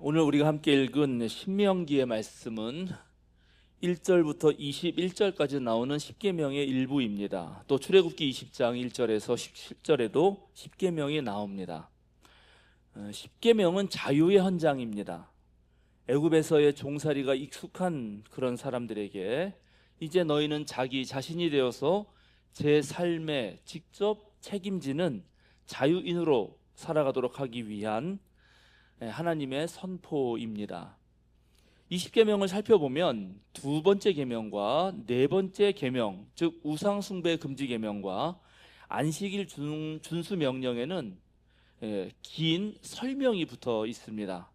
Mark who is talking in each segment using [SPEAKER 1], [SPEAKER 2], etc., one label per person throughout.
[SPEAKER 1] 오늘 우리가 함께 읽은 신명기의 말씀은 1절부터 21절까지 나오는 10계명의 일부입니다. 또 출애굽기 20장 1절에서 17절에도 10계명이 나옵니다. 10계명은 자유의 헌장입니다. 애굽에서의 종살이가 익숙한 그런 사람들에게 이제 너희는 자기 자신이 되어서 제 삶에 직접 책임지는 자유인으로 살아가도록 하기 위한 하나님의 선포입니다. 20계명을 살펴보면 두 번째 계명과 네 번째 계명, 즉 우상 숭배 금지 계명과 안식일 준, 준수 명령에는 예, 긴 설명이 붙어 있습니다.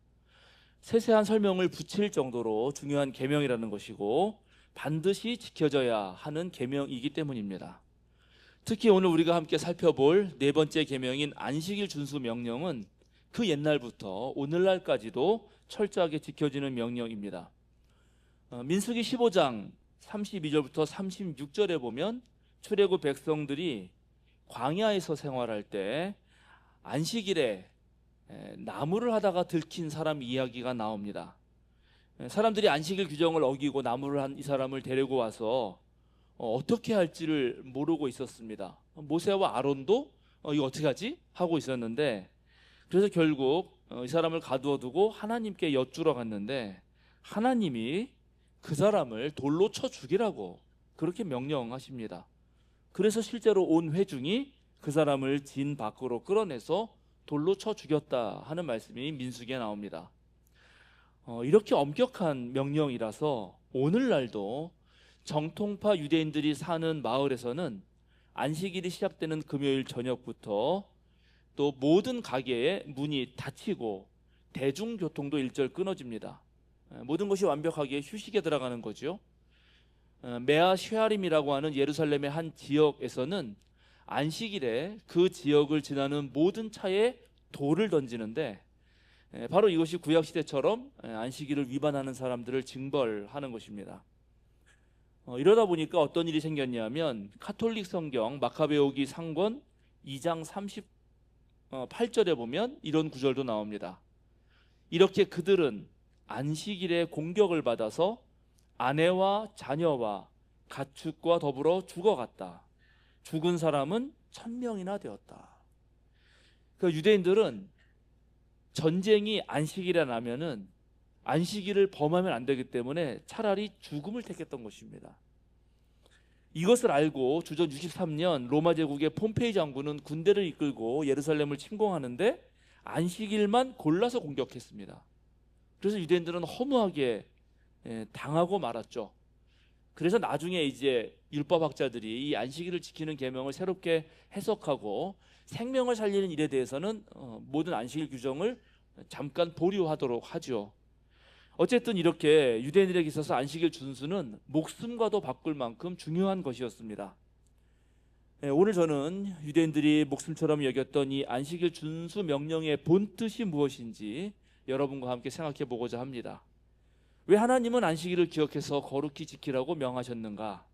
[SPEAKER 1] 세세한 설명을 붙일 정도로 중요한 계명이라는 것이고 반드시 지켜져야 하는 계명이기 때문입니다. 특히 오늘 우리가 함께 살펴볼 네 번째 계명인 안식일 준수 명령은 그 옛날부터 오늘날까지도 철저하게 지켜지는 명령입니다. 어, 민수기 15장 32절부터 36절에 보면 출애굽 백성들이 광야에서 생활할 때 안식일에 에, 나무를 하다가 들킨 사람 이야기가 나옵니다. 에, 사람들이 안식일 규정을 어기고 나무를 한 이 사람을 데리고 와서 어, 어떻게 할지를 모르고 있었습니다. 모세와 아론도 어, 이거 어떻게 하지 하고 있었는데 그래서 결국 어, 이 사람을 가두어 두고 하나님께 여쭈러 갔는데 하나님이 그 사람을 돌로 쳐 죽이라고 그렇게 명령하십니다. 그래서 실제로 온 회중이 그 사람을 진 밖으로 끌어내서 돌로 쳐 죽였다 하는 말씀이 민수기에 나옵니다. 어, 이렇게 엄격한 명령이라서 오늘날도 정통파 유대인들이 사는 마을에서는 안식일이 시작되는 금요일 저녁부터 또 모든 가게의 문이 닫히고 대중교통도 일절 끊어집니다. 모든 것이 완벽하게 휴식에 들어가는 거죠. 메아 쉐아림이라고 하는 예루살렘의 한 지역에서는 안식일에 그 지역을 지나는 모든 차에 돌을 던지는데 바로 이것이 구약 시대처럼 안식일을 위반하는 사람들을 징벌하는 것입니다. 어, 이러다 보니까 어떤 일이 생겼냐면 카톨릭 성경 마카베오기 상권 2장 38절에 보면 이런 구절도 나옵니다. 이렇게 그들은 안식일에 공격을 받아서 아내와 자녀와 가축과 더불어 죽어갔다. 죽은 사람은 천 명이나 되었다. 그 유대인들은 전쟁이 안식일에 나면은 안식일을 범하면 안 되기 때문에 차라리 죽음을 택했던 것입니다. 이것을 알고 주전 63년 로마 제국의 폼페이 장군은 군대를 이끌고 예루살렘을 침공하는데 안식일만 골라서 공격했습니다. 그래서 유대인들은 허무하게 예, 당하고 말았죠. 그래서 나중에 이제 율법학자들이 이 안식일을 지키는 계명을 새롭게 해석하고 생명을 살리는 일에 대해서는 어, 모든 안식일 규정을 잠깐 보류하도록 하죠. 어쨌든 이렇게 유대인들에게 있어서 안식일 준수는 목숨과도 바꿀 만큼 중요한 것이었습니다. 네, 오늘 저는 유대인들이 목숨처럼 여겼던 이 안식일 준수 명령의 본 뜻이 무엇인지 여러분과 함께 생각해 보고자 합니다. 왜 하나님은 안식일을 기억해서 거룩히 지키라고 명하셨는가?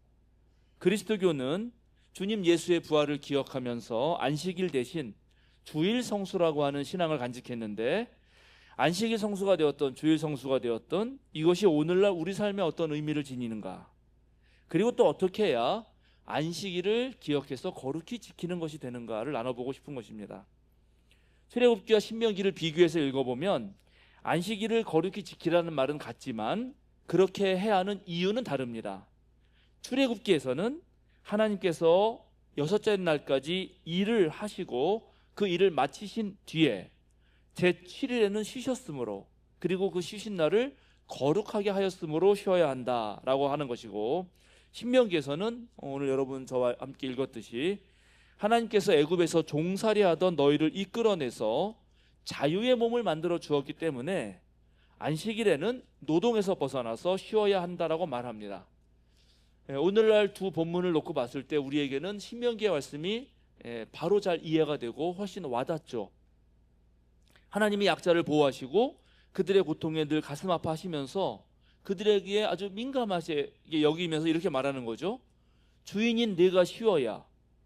[SPEAKER 1] 그리스도교는 주님 예수의 부활을 기억하면서 안식일 대신 주일 성수라고 하는 신앙을 간직했는데 안식일 성수가 되었던 주일 성수가 되었던 이것이 오늘날 우리 삶에 어떤 의미를 지니는가? 그리고 또 어떻게 해야 안식일을 기억해서 거룩히 지키는 것이 되는가를 나눠보고 싶은 것입니다. 출애굽기와 신명기를 비교해서 읽어보면 안식일을 거룩히 지키라는 말은 같지만 그렇게 해야 하는 이유는 다릅니다. 출애굽기에서는 하나님께서 여섯째 날까지 일을 하시고 그 일을 마치신 뒤에 제 7일에는 쉬셨으므로 그리고 그 쉬신 날을 거룩하게 하였으므로 쉬어야 한다라고 하는 것이고 신명기에서는 오늘 여러분 저와 함께 읽었듯이 하나님께서 애굽에서 종살이하던 너희를 이끌어내서 자유의 몸을 만들어 주었기 때문에 안식일에는 노동에서 벗어나서 쉬어야 한다라고 말합니다. 예, 오늘날 두 본문을 놓고 봤을 때 우리에게는 신명기의 말씀이 예, 바로 잘 이해가 되고 훨씬 와닿죠. 하나님이 약자를 보호하시고 그들의 고통에 늘 가슴 아파하시면서 그들에게 아주 민감하게 여기면서 이렇게 말하는 거죠. 주인인 내가 쉬어야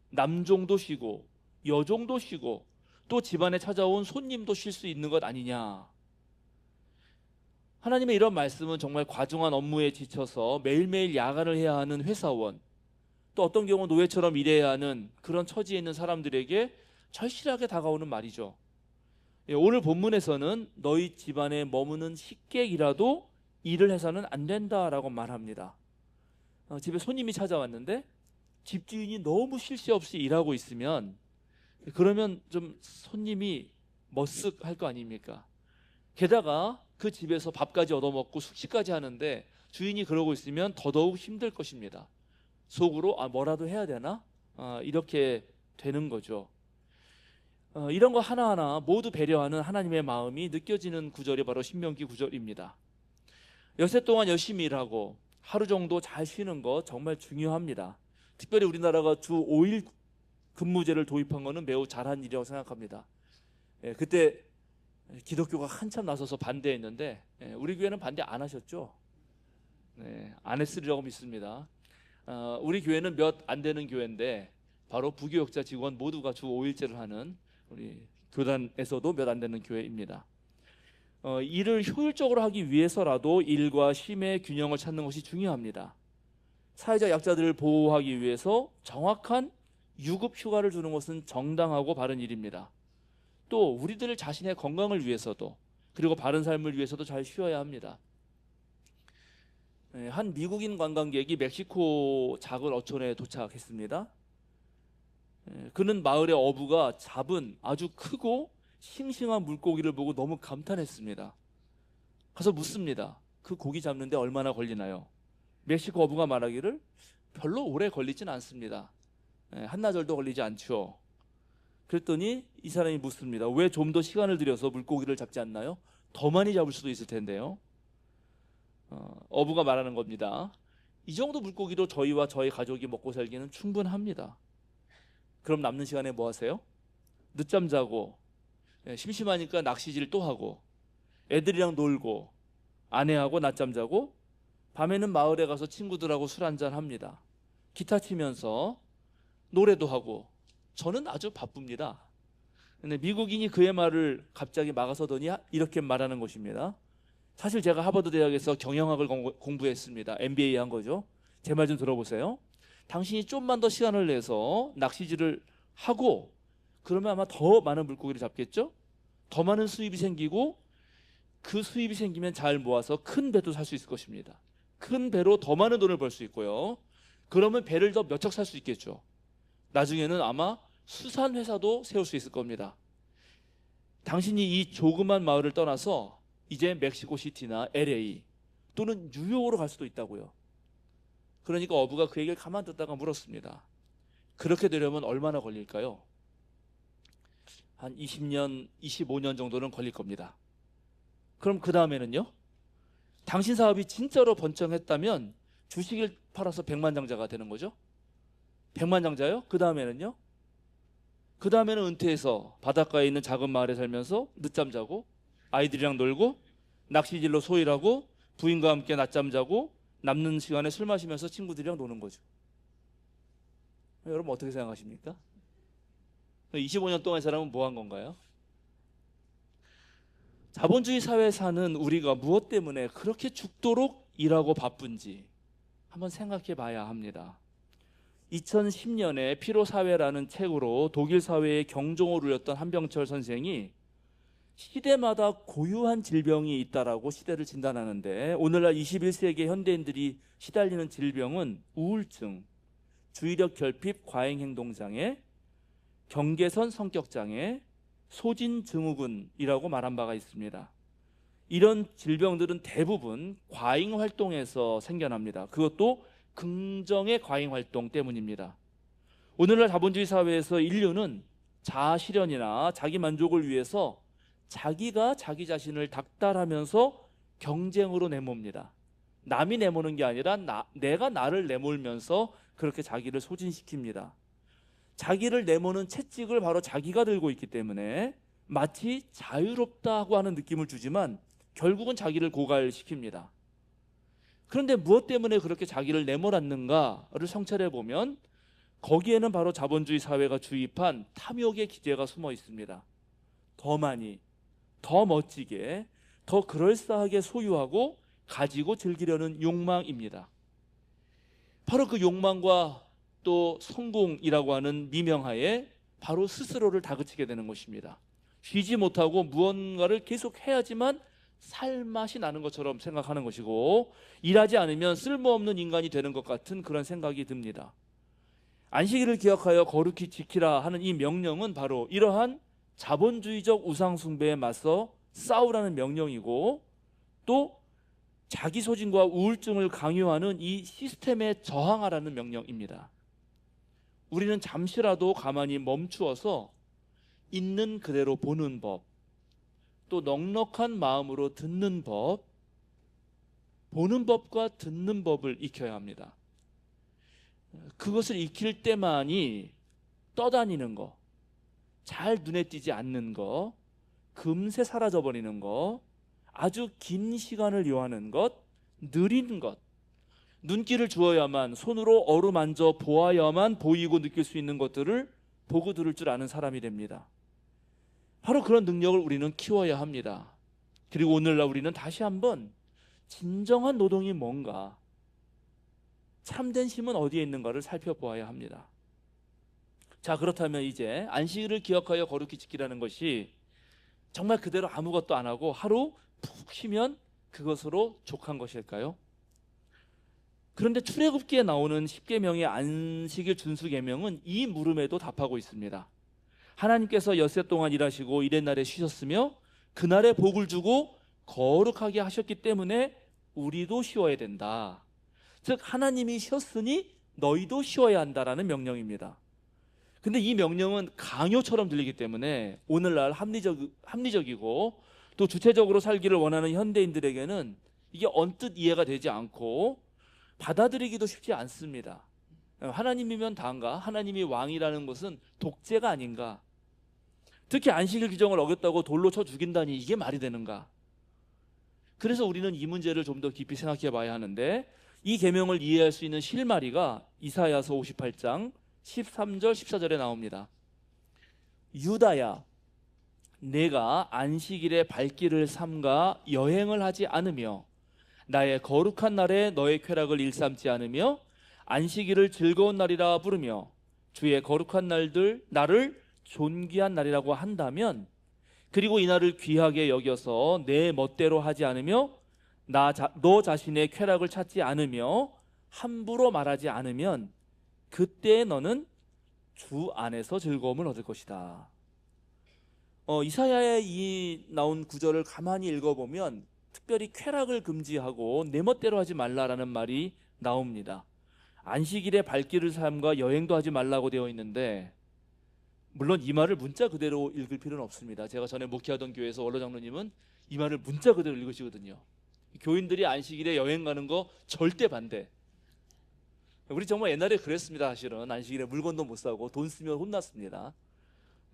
[SPEAKER 1] 남종도 쉬고 여종도 쉬고 또 집안에 찾아온 손님도 쉴 수 있는 것 아니냐. 하나님의 이런 말씀은 정말 과중한 업무에 지쳐서 매일매일 야간을 해야 하는 회사원, 또 어떤 경우 노예처럼 일해야 하는 그런 처지에 있는 사람들에게 절실하게 다가오는 말이죠. 예, 오늘 본문에서는 너희 집안에 머무는 식객이라도 일을 해서는 안 된다라고 말합니다. 어, 집에 손님이 찾아왔는데 집주인이 너무 쉴 새 없이 일하고 있으면 그러면 좀 손님이 머쓱 할 거 아닙니까? 게다가 그 집에서 밥까지 얻어먹고 숙식까지 하는데 주인이 그러고 있으면 더더욱 힘들 것입니다. 속으로 아 뭐라도 해야 되나? 아, 이렇게 되는 거죠. 어, 이런 거 하나하나 모두 배려하는 하나님의 마음이 느껴지는 구절이 바로 신명기 구절입니다. 여세 동안 열심히 일하고 하루 정도 잘 쉬는 거 정말 중요합니다. 특별히 우리나라가 주 5일 근무제를 도입한 거는 매우 잘한 일이라고 생각합니다. 예, 그때 기독교가 한참 나서서 반대했는데 예, 우리 교회는 반대 안 하셨죠? 네, 안 했으리라고 믿습니다. 어, 우리 교회는 몇 안 되는 교회인데 바로 부교역자 직원 모두가 주 5일제를 하는 우리 교단에서도 몇 안 되는 교회입니다. 어, 일을 효율적으로 하기 위해서라도 일과 쉼의 균형을 찾는 것이 중요합니다. 사회적 약자들을 보호하기 위해서 정확한 유급 휴가를 주는 것은 정당하고 바른 일입니다. 또 우리들 자신의 건강을 위해서도 그리고 바른 삶을 위해서도 잘 쉬어야 합니다. 예, 한 미국인 관광객이 멕시코 작은 어촌에 도착했습니다. 예, 그는 마을의 어부가 잡은 아주 크고 싱싱한 물고기를 보고 너무 감탄했습니다. 가서 묻습니다. 그 고기 잡는데 얼마나 걸리나요? 멕시코 어부가 말하기를 별로 오래 걸리진 않습니다. 예, 한나절도 걸리지 않죠. 그랬더니 이 사람이 묻습니다. 왜 좀 더 시간을 들여서 물고기를 잡지 않나요? 더 많이 잡을 수도 있을 텐데요. 어, 어부가 말하는 겁니다. 이 정도 물고기로 저희와 저희 가족이 먹고 살기는 충분합니다. 그럼 남는 시간에 뭐 하세요? 늦잠 자고 예, 심심하니까 낚시질 또 하고 애들이랑 놀고 아내하고 낮잠 자고 밤에는 마을에 가서 친구들하고 술 한잔 합니다. 기타 치면서 노래도 하고 저는 아주 바쁩니다. 근데 미국인이 그의 말을 갑자기 막아서더니 이렇게 말하는 것입니다. 사실 제가 하버드 대학에서 경영학을 공부- 공부했습니다. MBA 한 거죠. 제 말 좀 들어보세요. 당신이 좀만 더 시간을 내서 낚시질을 하고 그러면 아마 더 많은 물고기를 잡겠죠? 더 많은 수입이 생기고 그 수입이 생기면 잘 모아서 큰 배도 살 수 있을 것입니다. 큰 배로 더 많은 돈을 벌 수 있고요. 그러면 배를 더 몇 척 살 수 있겠죠. 나중에는 아마 수산 회사도 세울 수 있을 겁니다. 당신이 이 조그만 마을을 떠나서 이제 멕시코 시티나 LA 또는 뉴욕으로 갈 수도 있다고요. 그러니까 어부가 그 얘기를 가만 듣다가 물었습니다. 그렇게 되려면 얼마나 걸릴까요? 한 20년, 25년 정도는 걸릴 겁니다. 그럼 그 다음에는요? 당신 사업이 진짜로 번창했다면 주식을 팔아서 백만장자가 되는 거죠? 백만장자요? 그 다음에는요? 그 다음에는 은퇴해서 바닷가에 있는 작은 마을에 살면서 늦잠 자고 아이들이랑 놀고 낚시질로 소일하고 부인과 함께 낮잠 자고 남는 시간에 술 마시면서 친구들이랑 노는 거죠. 여러분 어떻게 생각하십니까? 25년 동안 이 사람은 뭐 한 건가요? 자본주의 사회에 사는 우리가 무엇 때문에 그렇게 죽도록 일하고 바쁜지 한번 생각해 봐야 합니다. 2010년에 피로사회라는 책으로 독일 사회의 경종을 울렸던 한병철 선생이 시대마다 고유한 질병이 있다라고 시대를 진단하는데 오늘날 21세기 현대인들이 시달리는 질병은 우울증, 주의력 결핍, 과잉 행동 장애, 경계선 성격 장애, 소진 증후군이라고 말한 바가 있습니다. 이런 질병들은 대부분 과잉 활동에서 생겨납니다. 그것도 긍정의 과잉 활동 때문입니다. 오늘날 자본주의 사회에서 인류는 자아 실현이나 자기 만족을 위해서 자기가 자기 자신을 닥달하면서 경쟁으로 내모입니다. 남이 내모는 게 아니라 나, 내가 나를 내몰면서 그렇게 자기를 소진시킵니다. 자기를 내모는 채찍을 바로 자기가 들고 있기 때문에 마치 자유롭다고 하는 느낌을 주지만 결국은 자기를 고갈시킵니다. 그런데 무엇 때문에 그렇게 자기를 내몰았는가를 성찰해 보면 거기에는 바로 자본주의 사회가 주입한 탐욕의 기제가 숨어 있습니다. 더 많이, 더 멋지게, 더 그럴싸하게 소유하고 가지고 즐기려는 욕망입니다. 바로 그 욕망과 또 성공이라고 하는 미명하에 바로 스스로를 다그치게 되는 것입니다. 쉬지 못하고 무언가를 계속 해야지만 살맛이 나는 것처럼 생각하는 것이고 일하지 않으면 쓸모없는 인간이 되는 것 같은 그런 생각이 듭니다. 안식일을 기억하여 거룩히 지키라 하는 이 명령은 바로 이러한 자본주의적 우상 숭배에 맞서 싸우라는 명령이고 또 자기 소진과 우울증을 강요하는 이 시스템에 저항하라는 명령입니다. 우리는 잠시라도 가만히 멈추어서 있는 그대로 보는 법, 또 넉넉한 마음으로 듣는 법, 보는 법과 듣는 법을 익혀야 합니다. 그것을 익힐 때만이 떠다니는 거, 잘 눈에 띄지 않는 거, 금세 사라져 버리는 거, 아주 긴 시간을 요하는 것, 느린 것, 눈길을 주어야만 손으로 어루만져 보아야만 보이고 느낄 수 있는 것들을 보고 들을 줄 아는 사람이 됩니다. 바로 그런 능력을 우리는 키워야 합니다. 그리고 오늘날 우리는 다시 한번 진정한 노동이 뭔가 참된 힘은 어디에 있는가를 살펴보아야 합니다. 자, 그렇다면 이제 안식일을 기억하여 거룩히 지키라는 것이 정말 그대로 아무것도 안 하고 하루 푹 쉬면 그것으로 족한 것일까요? 그런데 출애굽기에 나오는 10계명의 안식일 준수 계명은 이 물음에도 답하고 있습니다. 하나님께서 엿새 동안 일하시고 이렛 날에 쉬셨으며 그날에 복을 주고 거룩하게 하셨기 때문에 우리도 쉬어야 된다. 즉 하나님이 쉬었으니 너희도 쉬어야 한다라는 명령입니다. 근데 이 명령은 강요처럼 들리기 때문에 오늘날 합리적 합리적이고 또 주체적으로 살기를 원하는 현대인들에게는 이게 언뜻 이해가 되지 않고 받아들이기도 쉽지 않습니다. 하나님이면 다인가? 하나님이 왕이라는 것은 독재가 아닌가? 특히 안식일 규정을 어겼다고 돌로 쳐 죽인다니 이게 말이 되는가? 그래서 우리는 이 문제를 좀 더 깊이 생각해 봐야 하는데 이 계명을 이해할 수 있는 실마리가 이사야서 58장 13절 14절에 나옵니다. 유다야 내가 안식일에 발길을 삼가 여행을 하지 않으며 나의 거룩한 날에 너의 쾌락을 일삼지 않으며 안식일을 즐거운 날이라 부르며 주의 거룩한 날들 나를 존귀한 날이라고 한다면 그리고 이 날을 귀하게 여겨서 내 멋대로 하지 않으며 나 너 자신의 쾌락을 찾지 않으며 함부로 말하지 않으면 그때 너는 주 안에서 즐거움을 얻을 것이다. 어, 이사야의 이 나온 구절을 가만히 읽어보면 특별히 쾌락을 금지하고 내 멋대로 하지 말라라는 말이 나옵니다. 안식일에 발길을 삼가 여행도 하지 말라고 되어 있는데 물론 이 말을 문자 그대로 읽을 필요는 없습니다. 제가 전에 목회하던 교회에서 원로 장로님은 이 말을 문자 그대로 읽으시거든요. 교인들이 안식일에 여행 가는 거 절대 반대. 우리 정말 옛날에 그랬습니다. 사실은 안식일에 물건도 못 사고 돈 쓰면 혼났습니다.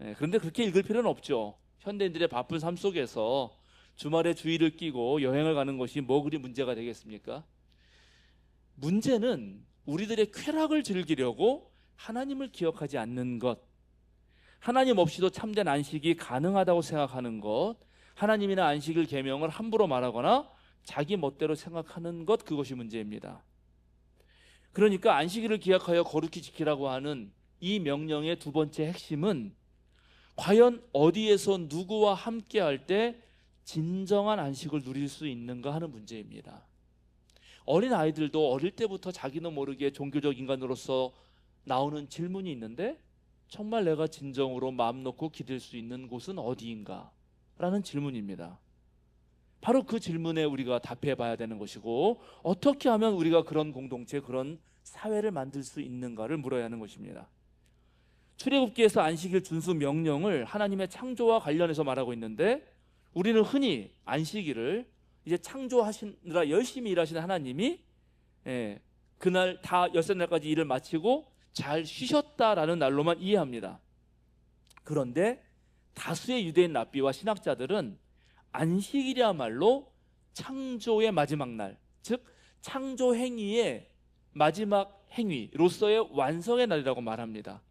[SPEAKER 1] 예, 그런데 그렇게 읽을 필요는 없죠. 현대인들의 바쁜 삶 속에서 주말에 주의를 끼고 여행을 가는 것이 뭐 그리 문제가 되겠습니까? 문제는 우리들의 쾌락을 즐기려고 하나님을 기억하지 않는 것, 하나님 없이도 참된 안식이 가능하다고 생각하는 것, 하나님이나 안식일 계명을 함부로 말하거나 자기 멋대로 생각하는 것 그것이 문제입니다. 그러니까 안식일을 기약하여 거룩히 지키라고 하는 이 명령의 두 번째 핵심은 과연 어디에서 누구와 함께 할 때 진정한 안식을 누릴 수 있는가 하는 문제입니다. 어린 아이들도 어릴 때부터 자기는 모르게 종교적 인간으로서 나오는 질문이 있는데 정말 내가 진정으로 마음 놓고 기댈 수 있는 곳은 어디인가? 라는 질문입니다. 바로 그 질문에 우리가 답해 봐야 되는 것이고 어떻게 하면 우리가 그런 공동체, 그런 사회를 만들 수 있는가를 물어야 하는 것입니다. 출애굽기에서 안식일 준수 명령을 하나님의 창조와 관련해서 말하고 있는데 우리는 흔히 안식일을 이제 창조하시느라 열심히 일하시는 하나님이 예, 그날 다 엿새 날까지 일을 마치고 잘 쉬셨다라는 날로만 이해합니다. 그런데 다수의 유대인 랍비와 신학자들은 안식일이야말로 창조의 마지막 날, 즉 창조 행위의 마지막 행위로서의 완성의 날이라고 말합니다.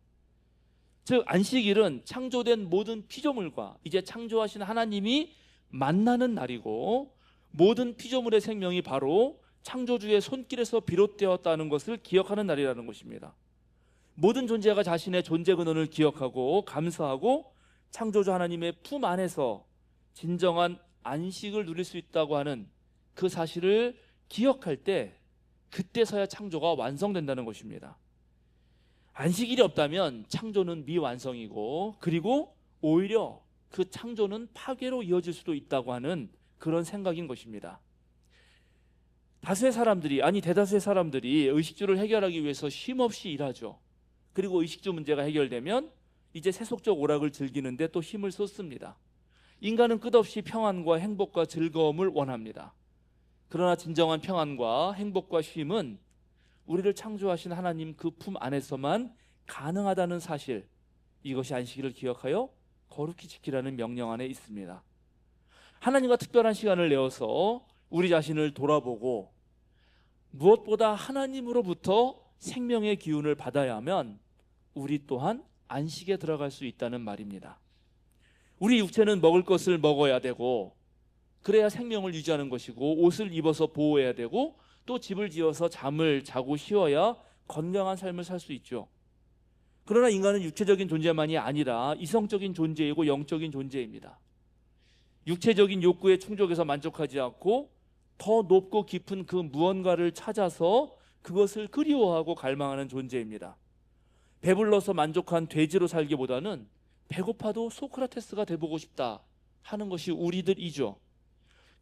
[SPEAKER 1] 즉 안식일은 창조된 모든 피조물과 이제 창조하신 하나님이 만나는 날이고 모든 피조물의 생명이 바로 창조주의 손길에서 비롯되었다는 것을 기억하는 날이라는 것입니다. 모든 존재가 자신의 존재 근원을 기억하고 감사하고 창조주 하나님의 품 안에서 진정한 안식을 누릴 수 있다고 하는 그 사실을 기억할 때 그때서야 창조가 완성된다는 것입니다. 안식일이 없다면 창조는 미완성이고 그리고 오히려 그 창조는 파괴로 이어질 수도 있다고 하는 그런 생각인 것입니다. 다수의 사람들이 아니 대다수의 사람들이 의식주를 해결하기 위해서 쉼없이 일하죠. 그리고 의식주 문제가 해결되면 이제 세속적 오락을 즐기는데 또 힘을 쏟습니다. 인간은 끝없이 평안과 행복과 즐거움을 원합니다. 그러나 진정한 평안과 행복과 쉼은 우리를 창조하신 하나님 그 품 안에서만 가능하다는 사실 이것이 안식일을 기억하여 거룩히 지키라는 명령 안에 있습니다. 하나님과 특별한 시간을 내어서 우리 자신을 돌아보고 무엇보다 하나님으로부터 생명의 기운을 받아야 하면 우리 또한 안식에 들어갈 수 있다는 말입니다. 우리 육체는 먹을 것을 먹어야 되고 그래야 생명을 유지하는 것이고 옷을 입어서 보호해야 되고 또 집을 지어서 잠을 자고 쉬어야 건강한 삶을 살 수 있죠. 그러나 인간은 육체적인 존재만이 아니라 이성적인 존재이고 영적인 존재입니다. 육체적인 욕구에 충족해서 만족하지 않고 더 높고 깊은 그 무언가를 찾아서 그것을 그리워하고 갈망하는 존재입니다. 배불러서 만족한 돼지로 살기보다는 배고파도 소크라테스가 돼보고 싶다 하는 것이 우리들이죠.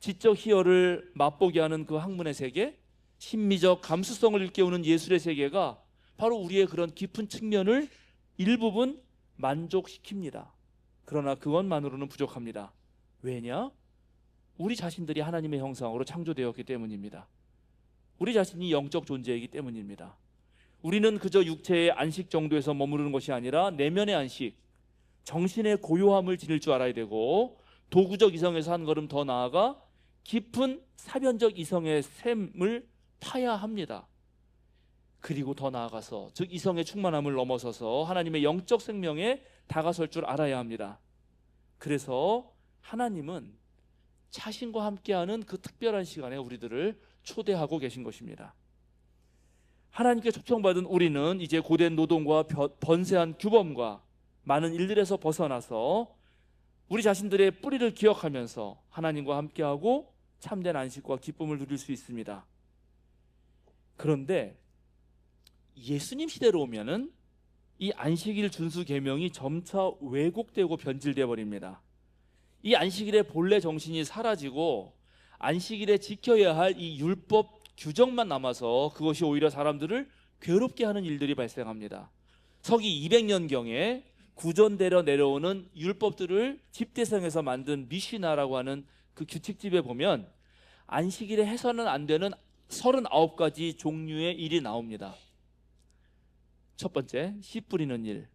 [SPEAKER 1] 지적 희열을 맛보게 하는 그 학문의 세계, 심미적 감수성을 일깨우는 예술의 세계가 바로 우리의 그런 깊은 측면을 일부분 만족시킵니다. 그러나 그것만으로는 부족합니다. 왜냐? 우리 자신들이 하나님의 형상으로 창조되었기 때문입니다. 우리 자신이 영적 존재이기 때문입니다. 우리는 그저 육체의 안식 정도에서 머무르는 것이 아니라 내면의 안식, 정신의 고요함을 지닐 줄 알아야 되고 도구적 이성에서 한 걸음 더 나아가 깊은 사변적 이성의 샘을 타야 합니다. 그리고 더 나아가서 즉 이성의 충만함을 넘어서서 하나님의 영적 생명에 다가설 줄 알아야 합니다. 그래서 하나님은 자신과 함께하는 그 특별한 시간에 우리들을 초대하고 계신 것입니다. 하나님께 초청받은 우리는 이제 고된 노동과 번세한 규범과 많은 일들에서 벗어나서 우리 자신들의 뿌리를 기억하면서 하나님과 함께하고 참된 안식과 기쁨을 누릴 수 있습니다. 그런데 예수님 시대로 오면은 이 안식일 준수 계명이 점차 왜곡되고 변질되어 버립니다. 이 안식일의 본래 정신이 사라지고 안식일에 지켜야 할 이 율법 규정만 남아서 그것이 오히려 사람들을 괴롭게 하는 일들이 발생합니다. 서기 200년경에 구전되려 내려오는 율법들을 집대성에서 만든 미시나라고 하는 그 규칙집에 보면 안식일에 해서는 안 되는 39가지 종류의 일이 나옵니다. 첫 번째, 씨 뿌리는 일.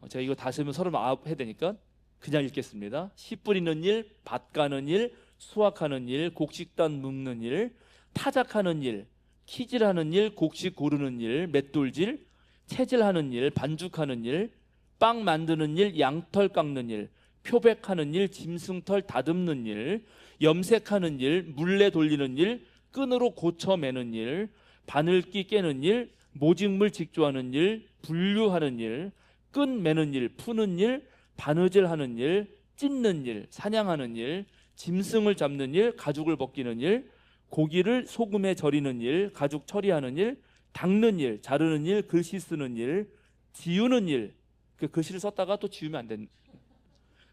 [SPEAKER 1] 어, 제가 이거 다 쓰면 39 해야 되니까 그냥 읽겠습니다. 씨 뿌리는 일, 밭 가는 일, 수확하는 일, 곡식단 묶는 일, 타작하는 일, 키질하는 일, 곡식 고르는 일, 맷돌질, 채질하는 일, 반죽하는 일, 빵 만드는 일, 양털 깎는 일, 표백하는 일, 짐승털 다듬는 일, 염색하는 일, 물레 돌리는 일, 끈으로 고쳐 매는 일, 바늘기 깨는 일, 모직물 직조하는 일, 분류하는 일, 끈 매는 일, 푸는 일, 바느질하는 일, 찢는 일, 사냥하는 일, 짐승을 잡는 일, 가죽을 벗기는 일, 고기를 소금에 절이는 일, 가죽 처리하는 일, 닦는 일, 자르는 일, 글씨 쓰는 일, 지우는 일. 그 글씨를 썼다가 또 지우면 안 된.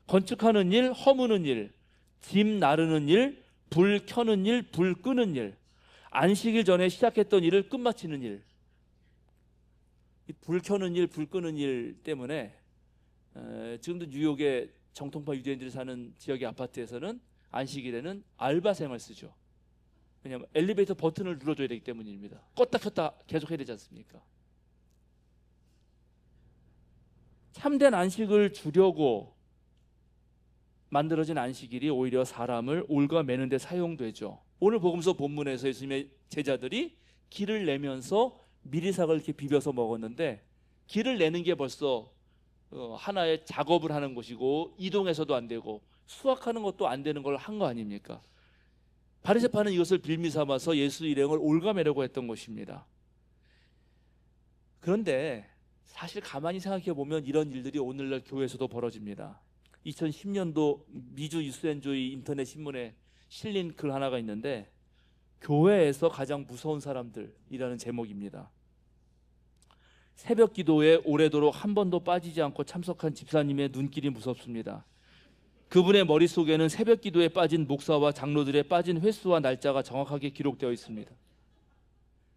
[SPEAKER 1] 건축하는 일, 허무는 일, 짐 나르는 일, 불 켜는 일, 불 끄는 일. 안식일 전에 시작했던 일을 끝마치는 일. 불 켜는 일, 불 끄는 일 때문에 에, 지금도 뉴욕의 정통파 유대인들이 사는 지역의 아파트에서는 안식일에는 알바생을 쓰죠. 왜냐하면 엘리베이터 버튼을 눌러줘야 되기 때문입니다. 껐다 켰다 계속 해야 되지 않습니까? 참된 안식을 주려고 만들어진 안식일이 오히려 사람을 올가매는 데 사용되죠. 오늘 복음서 본문에서 예수님의 제자들이 길을 내면서 미리삭을 이렇게 비벼서 먹었는데 길을 내는 게 벌써 어, 하나의 작업을 하는 것이고 이동해서도 안 되고 수확하는 것도 안 되는 걸 한 거 아닙니까? 바리새파는 이것을 빌미 삼아서 예수 일행을 올가매려고 했던 것입니다. 그런데 사실 가만히 생각해 보면 이런 일들이 오늘날 교회에서도 벌어집니다. 2010년도 미주 유스엔조이 인터넷 신문에 실린 글 하나가 있는데 교회에서 가장 무서운 사람들이라는 제목입니다. 새벽 기도에 오래도록 한 번도 빠지지 않고 참석한 집사님의 눈길이 무섭습니다. 그분의 머릿속에는 새벽 기도에 빠진 목사와 장로들의 빠진 횟수와 날짜가 정확하게 기록되어 있습니다.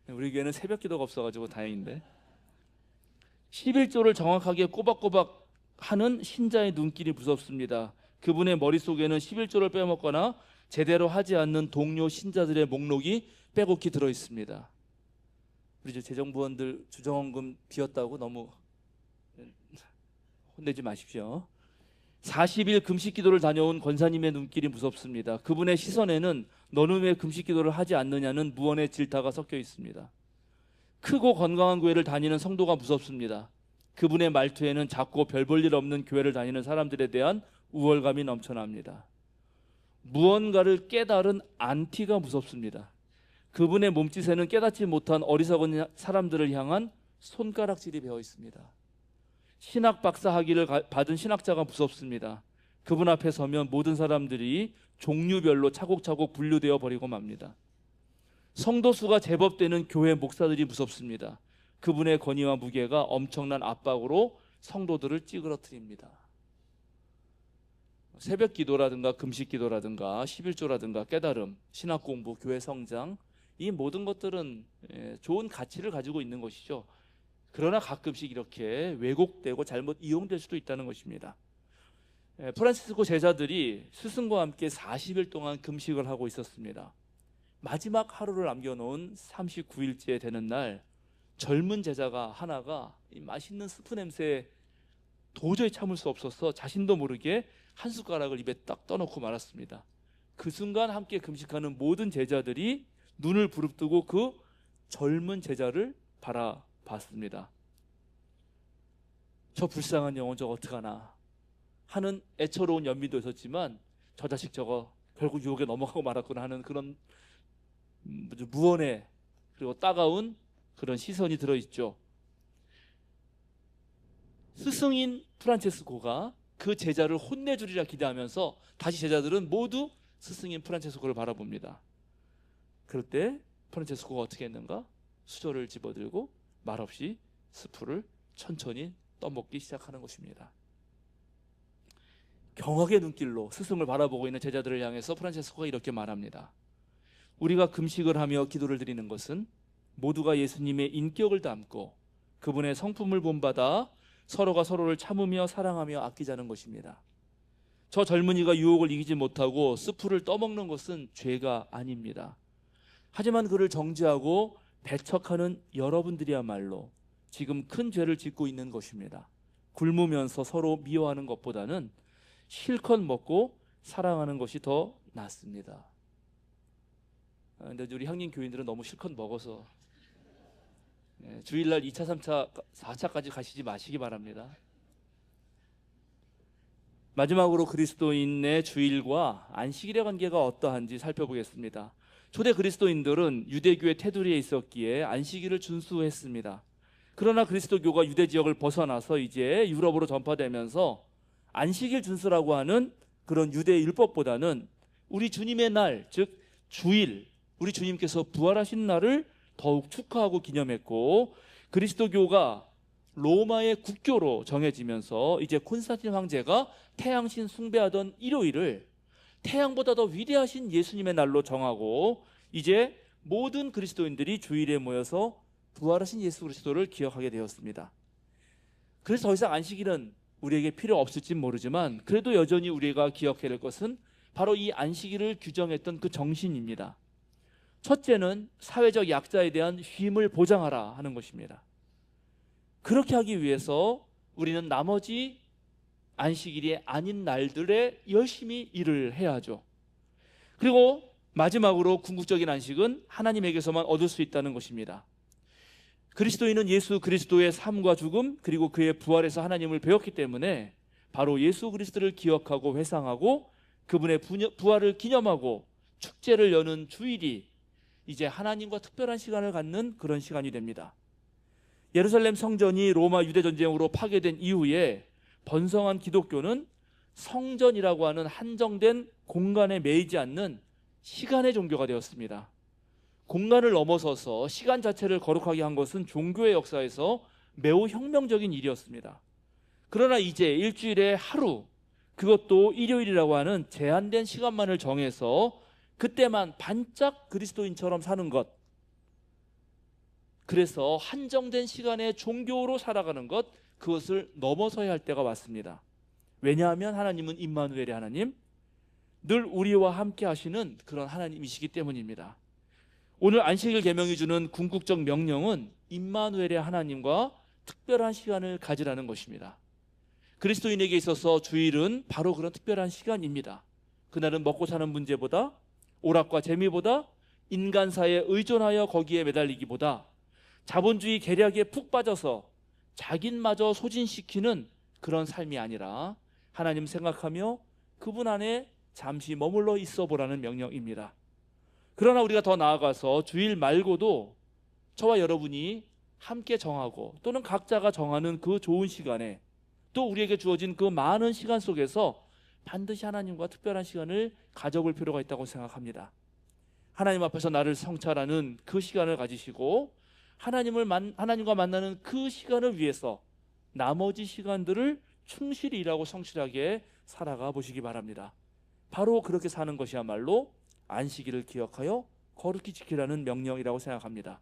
[SPEAKER 1] 우리 교회는 새벽 기도가 없어가지고 다행인데 11조를 정확하게 꼬박꼬박 하는 신자의 눈길이 무섭습니다. 그분의 머릿속에는 11조를 빼먹거나 제대로 하지 않는 동료 신자들의 목록이 빼곡히 들어 있습니다. 우리 재정부원들 주정원금 비었다고 너무 혼내지 마십시오. 40일 금식 기도를 다녀온 권사님의 눈길이 무섭습니다. 그분의 시선에는 너는 왜 금식 기도를 하지 않느냐는 무언의 질타가 섞여 있습니다. 크고 건강한 교회를 다니는 성도가 무섭습니다. 그분의 말투에는 작고 별 볼 일 없는 교회를 다니는 사람들에 대한 우월감이 넘쳐납니다. 무언가를 깨달은 안티가 무섭습니다. 그분의 몸짓에는 깨닫지 못한 어리석은 사람들을 향한 손가락질이 배어 있습니다. 신학 박사 학위를 가- 받은 신학자가 무섭습니다. 그분 앞에 서면 모든 사람들이 종류별로 차곡차곡 분류되어 버리고 맙니다. 성도 수가 제법 되는 교회 목사들이 무섭습니다. 그분의 권위와 무게가 엄청난 압박으로 성도들을 찌그러뜨립니다. 새벽 기도라든가 금식 기도라든가 11조라든가 깨달음, 신학 공부, 교회 성장 이 모든 것들은 예, 좋은 가치를 가지고 있는 것이죠. 그러나 가끔씩 이렇게 왜곡되고 잘못 이용될 수도 있다는 것입니다. 예, 프란시스코 제자들이 스승과 함께 40일 동안 금식을 하고 있었습니다. 마지막 하루를 남겨놓은 39일째 되는 날 젊은 제자가 하나가 이 맛있는 스프 냄새에 도저히 참을 수 없어서 자신도 모르게 한 숟가락을 입에 딱 떠놓고 말았습니다. 그 순간 함께 금식하는 모든 제자들이 눈을 부릅뜨고 그 젊은 제자를 바라봤습니다. 저 불쌍한 영혼 저거 어떡하나 하는 애처로운 연민도 있었지만 저 자식 저거 결국 유혹에 넘어가고 말았구나 하는 그런 음, 무언의 그리고 따가운 그런 시선이 들어있죠. 스승인 프란체스코가 그 제자를 혼내주리라 기대하면서 다시 제자들은 모두 스승인 프란체스코를 바라봅니다. 그럴 때 프란체스코가 어떻게 했는가? 수저를 집어들고 말없이 스프를 천천히 떠먹기 시작하는 것입니다. 경악의 눈길로 스승을 바라보고 있는 제자들을 향해서 프란체스코가 이렇게 말합니다. 우리가 금식을 하며 기도를 드리는 것은 모두가 예수님의 인격을 담고 그분의 성품을 본받아 서로가 서로를 참으며 사랑하며 아끼자는 것입니다. 저 젊은이가 유혹을 이기지 못하고 스프를 떠먹는 것은 죄가 아닙니다. 하지만 그를 정죄하고 배척하는 여러분들이야말로 지금 큰 죄를 짓고 있는 것입니다. 굶으면서 서로 미워하는 것보다는 실컷 먹고 사랑하는 것이 더 낫습니다. 아, 근데 우리 향림 교인들은 너무 실컷 먹어서 예, 주일날 2차, 3차, 4차까지 가시지 마시기 바랍니다. 마지막으로 그리스도인의 주일과 안식일의 관계가 어떠한지 살펴보겠습니다. 초대 그리스도인들은 유대교의 테두리에 있었기에 안식일을 준수했습니다. 그러나 그리스도교가 유대 지역을 벗어나서 이제 유럽으로 전파되면서 안식일 준수라고 하는 그런 유대 율법보다는 우리 주님의 날, 즉 주일, 우리 주님께서 부활하신 날을 더욱 축하하고 기념했고 그리스도교가 로마의 국교로 정해지면서 이제 콘스탄틴 황제가 태양신 숭배하던 일요일을 태양보다 더 위대하신 예수님의 날로 정하고 이제 모든 그리스도인들이 주일에 모여서 부활하신 예수 그리스도를 기억하게 되었습니다. 그래서 더 이상 안식일은 우리에게 필요 없을지 모르지만 그래도 여전히 우리가 기억해야 될 것은 바로 이 안식일을 규정했던 그 정신입니다. 첫째는 사회적 약자에 대한 쉼을 보장하라 하는 것입니다. 그렇게 하기 위해서 우리는 나머지 안식일이 아닌 날들에 열심히 일을 해야죠. 그리고 마지막으로 궁극적인 안식은 하나님에게서만 얻을 수 있다는 것입니다. 그리스도인은 예수 그리스도의 삶과 죽음 그리고 그의 부활에서 하나님을 배웠기 때문에 바로 예수 그리스도를 기억하고 회상하고 그분의 부활을 기념하고 축제를 여는 주일이 이제 하나님과 특별한 시간을 갖는 그런 시간이 됩니다. 예루살렘 성전이 로마 유대 전쟁으로 파괴된 이후에 번성한 기독교는 성전이라고 하는 한정된 공간에 매이지 않는 시간의 종교가 되었습니다. 공간을 넘어서서 시간 자체를 거룩하게 한 것은 종교의 역사에서 매우 혁명적인 일이었습니다. 그러나 이제 일주일에 하루, 그것도 일요일이라고 하는 제한된 시간만을 정해서 그때만 반짝 그리스도인처럼 사는 것. 그래서 한정된 시간에 종교로 살아가는 것, 그것을 넘어서야 할 때가 왔습니다. 왜냐하면 하나님은 임마누엘의 하나님, 늘 우리와 함께 하시는 그런 하나님이시기 때문입니다. 오늘 안식일 계명이 주는 궁극적 명령은 임마누엘의 하나님과 특별한 시간을 가지라는 것입니다. 그리스도인에게 있어서 주일은 바로 그런 특별한 시간입니다. 그날은 먹고 사는 문제보다 오락과 재미보다 인간 사에 의존하여 거기에 매달리기보다 자본주의 계략에 푹 빠져서 자긴마저 소진시키는 그런 삶이 아니라 하나님 생각하며 그분 안에 잠시 머물러 있어 보라는 명령입니다. 그러나 우리가 더 나아가서 주일 말고도 저와 여러분이 함께 정하고 또는 각자가 정하는 그 좋은 시간에 또 우리에게 주어진 그 많은 시간 속에서 반드시 하나님과 특별한 시간을 가져볼 필요가 있다고 생각합니다. 하나님 앞에서 나를 성찰하는 그 시간을 가지시고 하나님을 만, 하나님과 만나는 그 시간을 위해서 나머지 시간들을 충실히 일하고 성실하게 살아가 보시기 바랍니다. 바로 그렇게 사는 것이야말로 안식일을 기억하여 거룩히 지키라는 명령이라고 생각합니다.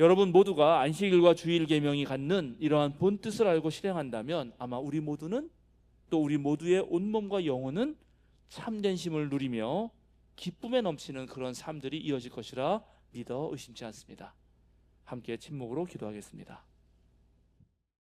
[SPEAKER 1] 여러분 모두가 안식일과 주일 계명이 갖는 이러한 본 뜻을 알고 실행한다면 아마 우리 모두는 또 우리 모두의 온몸과 영혼은 참된 심을 누리며 기쁨에 넘치는 그런 삶들이 이어질 것이라 믿어 의심치 않습니다. 함께 침묵으로 기도하겠습니다.